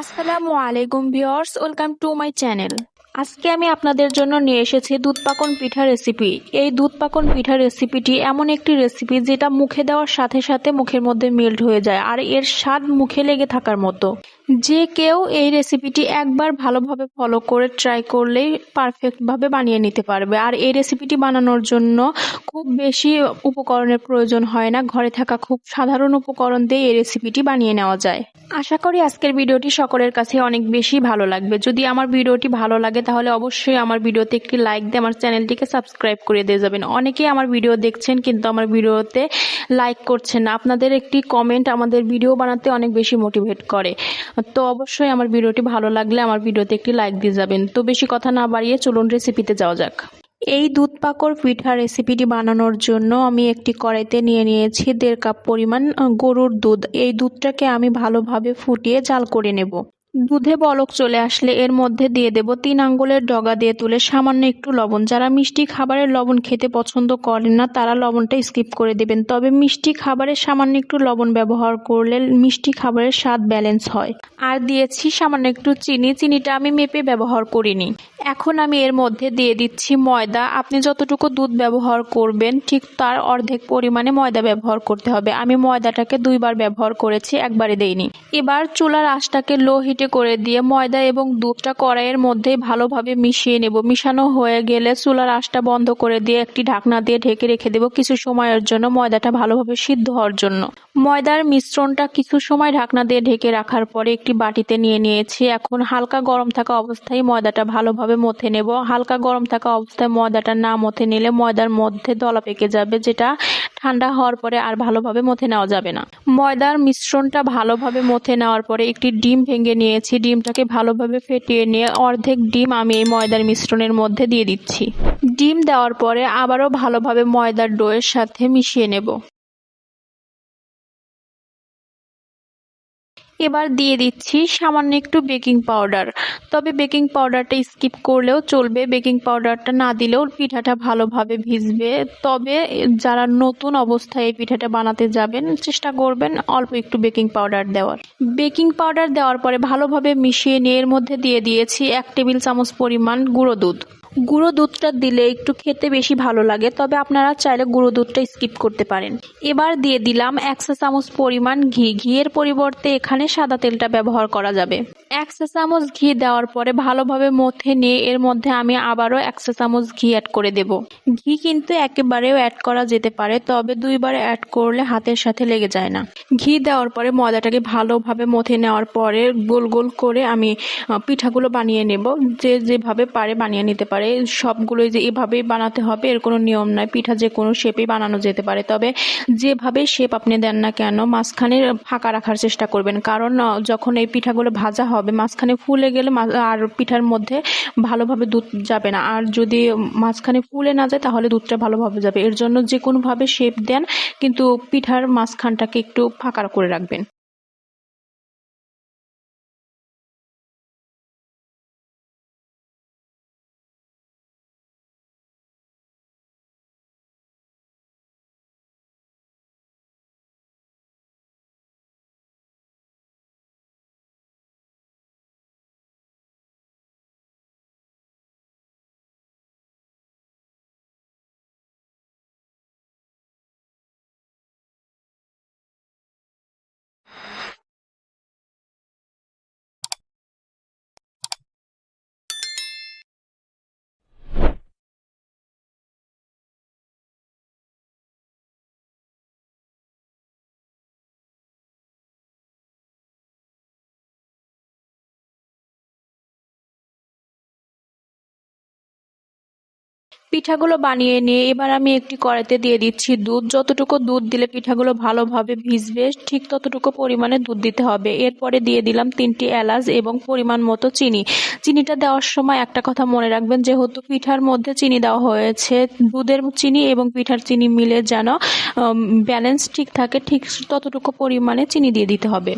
আসসালামু আলাইকুম viewers welcome to my channel. আজকে আমি আপনাদের জন্য নিয়ে এসেছি দুধ পাকন পিঠা রেসিপি এই দুধ পাকন পিঠা রেসিপিটি এমন একটি রেসিপি যেটা মুখে দেওয়ার সাথে সাথে মুখের মধ্যে মেল্ট হয়ে যায় আর এর স্বাদ মুখে লেগে থাকার মতো। যে কেউ এই রেসিপিটি একবার ভালোভাবে ফলো করে ট্রাই করলেই পারফেক্টভাবে বানিয়ে নিতে পারবে। আর এই রেসিপিটি বানানোর জন্য খুব বেশি উপকরণের প্রয়োজন হয় না। ঘরে থাকা খুব সাধারণ উপকরণ দিয়ে এই রেসিপিটি বানিয়ে নেওয়া যায়। আশা করি আজকের ভিডিওটি সকলের কাছে অনেক বেশি ভালো লাগবে। যদি আমার ভিডিওটি ভালো লাগে তাহলে অবশ্যই আমার ভিডিওতে একটি লাইক দিয়ে আমার চ্যানেলটিকে সাবস্ক্রাইব করে দিয়ে যাবেন। অনেকেই আমার ভিডিও দেখছেন, কিন্তু আমার ভিডিওতে লাইক করছেন না। আপনাদের একটি কমেন্ট আমাদের ভিডিও বানাতে অনেক বেশি মোটিভেট করে। তো অবশ্যই আমার ভিডিওটি ভালো লাগলে আমার ভিডিওতে একটি লাইক দিয়ে যাবেন। তো বেশি কথা না বাড়িয়ে চলুন রেসিপিতে যাওয়া যাক। এই দুধ পাকর পিঠা রেসিপিটি বানানোর জন্য আমি একটি কড়াইতে নিয়ে নিয়েছি দেড় কাপ পরিমাণ গরুর দুধ। এই দুধটাকে আমি ভালোভাবে ফুটিয়ে জাল করে নেব। দুধে বলক চলে আসলে এর মধ্যে দিয়ে দেব তিন আঙ্গুলের ডগা দিয়ে তুলে সামান্য একটু লবণ। যারা মিষ্টি খাবারের লবণ খেতে পছন্দ করেন না, তারা লবণটা স্কিপ করে দেবেন। তবে মিষ্টি খাবারে সামান্য একটু লবণ ব্যবহার করলে মিষ্টি খাবারের স্বাদ ব্যালেন্স হয়। আর দিয়েছি সামান্য একটু চিনি। চিনিটা আমি মেপে ব্যবহার করিনি। এখন আমি এর মধ্যে দিয়ে দিচ্ছি ময়দা। আপনি যতটুকু দুধ ব্যবহার করবেন, ঠিক তার অর্ধেক পরিমাণে ময়দা ব্যবহার করতে হবে। আমি ময়দাটাকে দুইবার ব্যবহার করেছি, একবারে দেইনি। এবার চুলার আঁচটাকে লো হিটে করে দিয়ে ময়দা এবং দুধটা কড়াইয়ের মধ্যে ভালোভাবে মিশিয়ে নেব। মিশানো হয়ে গেলে চুলার আঁচটা বন্ধ করে দিয়ে একটি ঢাকনা দিয়ে ঢেকে রেখে দেব কিছু সময়ের জন্য ময়দাটা ভালোভাবে সিদ্ধ হওয়ার জন্য। ময়দার মিশ্রণটা কিছু সময় ঢাকনা দিয়ে ঢেকে রাখার পরে একটি বাটিতে নিয়ে নিয়েছি। এখন হালকা গরম থাকা অবস্থায় ময়দাটা ভালোভাবে মথে নেব। হালকা গরম থাকা অবস্থায় ময়দাটা না মথে নিলে ময়দার মধ্যে দলা পেকে যাবে, যেটা ঠান্ডা হওয়ার পরে আর ভালোভাবে মথে নেওয়া যাবে না। ময়দার মিশ্রণটা ভালোভাবে মথে নেওয়ার পরে একটি ডিম ভেঙে নিয়েছি। ডিমটাকে ভালোভাবে ফেটিয়ে নিয়ে অর্ধেক ডিম আমি এই ময়দার মিশ্রণের মধ্যে দিয়ে দিচ্ছি। ডিম দেওয়ার পরে আবারও ভালোভাবে ময়দার ডোয়ের সাথে মিশিয়ে নেব। এবার দিয়ে দিচ্ছি সামান্য একটু বেকিং পাউডার। তবে বেকিং পাউডারটা স্কিপ করলেও চলবে। বেকিং পাউডারটা না দিলেও পিঠাটা ভালোভাবে ভিজবে। তবে যারা নতুন অবস্থায় এই পিঠাটা বানাতে যাবেন, চেষ্টা করবেন অল্প একটু বেকিং পাউডার দেওয়ার। বেকিং পাউডার দেওয়ার পরে ভালোভাবে মিশিয়ে নিয়ে এর মধ্যে দিয়ে দিয়েছি এক টেবিল চামচ পরিমাণ গুঁড়ো দুধ। গুঁড়ো দুধটা দিলে একটু খেতে বেশি ভালো লাগে, তবে আপনারা চাইলে গুঁড়ো দুধটা স্কিপ করতে পারেন। এবার দিয়ে দিলাম একশো চামচ পরিমাণ ঘি। ঘিয়ের পরিবর্তে এখানে সাদা তেলটা ব্যবহার করা যাবে। একশো চামচ ঘি দেওয়ার পরে ভালোভাবে মথে নিয়ে এর মধ্যে আমি আবারও একশো চামচ ঘি অ্যাড করে দেব। ঘি কিন্তু একেবারেও অ্যাড করা যেতে পারে, তবে দুইবার অ্যাড করলে হাতের সাথে লেগে যায় না। ঘি দেওয়ার পরে ময়দাটাকে ভালোভাবে মথে নেওয়ার পরে গোল গোল করে আমি পিঠাগুলো বানিয়ে নেব। যে যেভাবে পারে বানিয়ে নিতে পারে। সবগুলোই যে এভাবেই বানাতে হবে, এর কোনো নিয়ম নাই। পিঠা যে কোনো শেপেই বানানো যেতে পারে। তবে যেভাবে শেপ আপনি দেন না কেন, মাঝখানে ফাঁকা রাখার চেষ্টা করবেন। কারণ যখন এই পিঠাগুলো ভাজা হবে মাঝখানে ফুলে গেলে আর পিঠার মধ্যে ভালোভাবে দুধ যাবে না। আর যদি মাঝখানে ফুলে না যায়, তাহলে দুধটা ভালোভাবে যাবে। এর জন্য যে কোনোভাবে শেপ দেন, কিন্তু পিঠার মাঝখানটাকে একটু ফাঁকা করে রাখবেন। পিঠাগুলো বানিয়ে নিয়ে এবার আমি একটি কড়াইতে দিয়ে দিচ্ছি দুধ। যতটুকু দুধ দিলে পিঠাগুলো ভালোভাবে ভিজবে, ঠিক ততটুকু পরিমাণে দুধ দিতে হবে। এরপরে দিয়ে দিলাম তিনটি এলাচ এবং পরিমাণ মতো চিনি। চিনিটা দেওয়ার সময় একটা কথা মনে রাখবেন, যেহেতু পিঠার মধ্যে চিনি দেওয়া হয়েছে, দুধের চিনি এবং পিঠার চিনি মিলে যেন ব্যালেন্স ঠিক থাকে, ঠিক ততটুকু পরিমাণে চিনি দিয়ে দিতে হবে।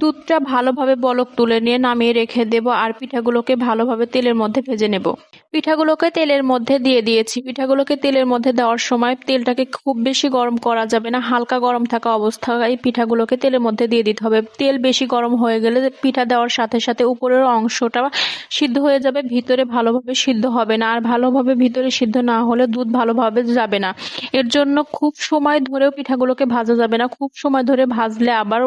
দুধটা ভালোভাবে বলক তুলে নিয়ে নামিয়ে রেখে দেব আর পিঠাগুলোকে ভালোভাবে তেলের মধ্যে ভেজে নেব। পিঠাগুলোকে তেলের মধ্যে দিয়ে দিয়েছি। পিঠাগুলোকে তেলের মধ্যে দেওয়ার সময় তেলটাকে খুব বেশি গরম করা যাবে না। হালকা গরম থাকা অবস্থায় পিঠাগুলোকে তেলের মধ্যে দিয়ে দিতে হবে। তেল বেশি গরম হয়ে গেলে পিঠা দেওয়ার সাথে সাথে উপরের অংশটা সিদ্ধ হয়ে যাবে। ভিতরে ভালোভাবে সিদ্ধ হবে না। আর ভালোভাবে ভিতরে সিদ্ধ না হলে দুধ ভালোভাবে যাবে না। এর জন্য খুব সময় ধরেও পিঠাগুলোকে ভাজা যাবে না। খুব সময় ধরে ভাজলে আবার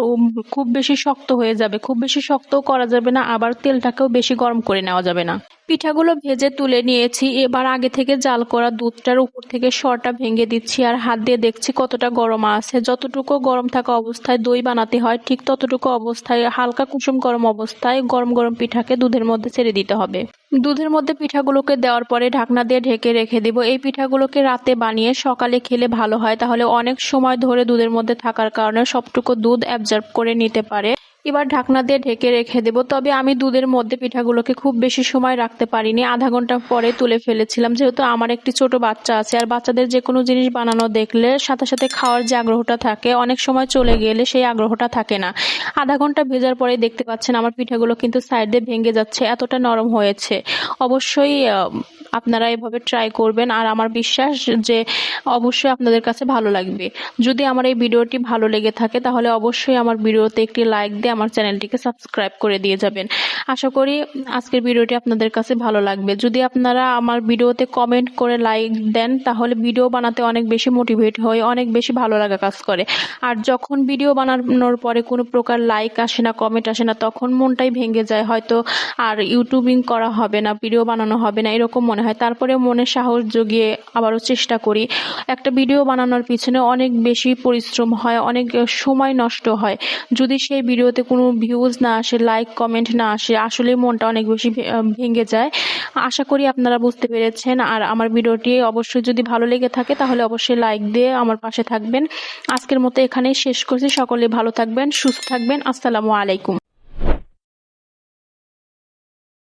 খুব বেশি হয়ে যাবে। খুব বেশি শক্তও করা যাবে না, আবার তেলটাকেও বেশি গরম করে নেওয়া যাবে না। পিঠাগুলো ভেজে তুলে নিয়েছি, এবার আগে থেকে জাল করা দুধটার উপর থেকে সরটা ভেঙে দিচ্ছি আর হাত দিয়ে দেখছি কতটা গরম আছে। যতটুকু গরম থাকা অবস্থায় দই বানাতে হয়, ঠিক ততটুকু অবস্থায় হালকা কুসুম গরম অবস্থায় গরম গরম পিঠাকে দুধের মধ্যে ছেড়ে দিতে হবে। দুধের মধ্যে পিঠাগুলোকে দেওয়ার পরে ঢাকনা দিয়ে ঢেকে রেখে দিব। এই পিঠাগুলোকে রাতে বানিয়ে সকালে খেলে ভালো হয়, তাহলে অনেক সময় ধরে দুধের মধ্যে থাকার কারণে সবটুকু দুধ অ্যাবজর্ব করে নিতে পারে। এবার ঢাকনা দিয়ে ঢেকে রেখে দেবো। তবে আমি দুধের মধ্যে পিঠাগুলোকে খুব বেশি সময় রাখতে পারিনি। আধা ঘণ্টা পরে তুলে ফেলেছিলাম। যেহেতু আমার একটি ছোট বাচ্চা আছে, আর বাচ্চাদের যে কোনো জিনিস বানানো দেখলে সাথে সাথে খাওয়ার যে আগ্রহটা থাকে, অনেক সময় চলে গেলে সেই আগ্রহটা থাকে না। আধা ঘণ্টা ভেজার পরে দেখতে পাচ্ছেন আমার পিঠাগুলো কিন্তু সাইড দিয়ে ভেঙে যাচ্ছে, এতটা নরম হয়েছে। অবশ্যই আপনারা এভাবে ট্রাই করবেন আর আমার বিশ্বাস যে অবশ্যই আপনাদের কাছে ভালো লাগবে। যদি আমার এই ভিডিওটি ভালো লেগে থাকে তাহলে অবশ্যই আমার ভিডিওতে একটি লাইক দিয়ে আমার চ্যানেলটিকে সাবস্ক্রাইব করে দিয়ে যাবেন। আশা করি আজকের ভিডিওটি আপনাদের কাছে ভালো লাগবে। যদি আপনারা আমার ভিডিওতে কমেন্ট করে লাইক দেন তাহলে ভিডিও বানাতে অনেক বেশি মোটিভেট হয়, অনেক বেশি ভালো লাগা কাজ করে। আর যখন ভিডিও বানানোর পরে কোনো প্রকার লাইক আসে না কমেন্ট আসে না, তখন মনটাই ভেঙে যায়। হয়তো আর ইউটিউবিং করা হবে না, ভিডিও বানানো হবে না, এরকম মনে হয়, তারপরে মনে সাহস জগিয়ে আবারও চেষ্টা করি। একটা ভিডিও বানানোর পিছনে অনেক বেশি পরিশ্রম হয়, অনেক সময় নষ্ট হয়। যদি সেই ভিডিওতে কোনো ভিউজ না আসে লাইক কমেন্ট না আসে, আসলে মনটা অনেক বেশি ভেঙে যায়। আশা করি আপনারা বুঝতে পেরেছেন। আর আমার ভিডিওটি অবশ্যই যদি ভালো লেগে থাকে, তাহলে অবশ্যই লাইক দিয়ে আমার পাশে থাকবেন। আজকের মতো এখানেই শেষ করছি। সকলে ভালো থাকবেন, সুস্থ থাকবেন। আসসালামু আলাইকুম।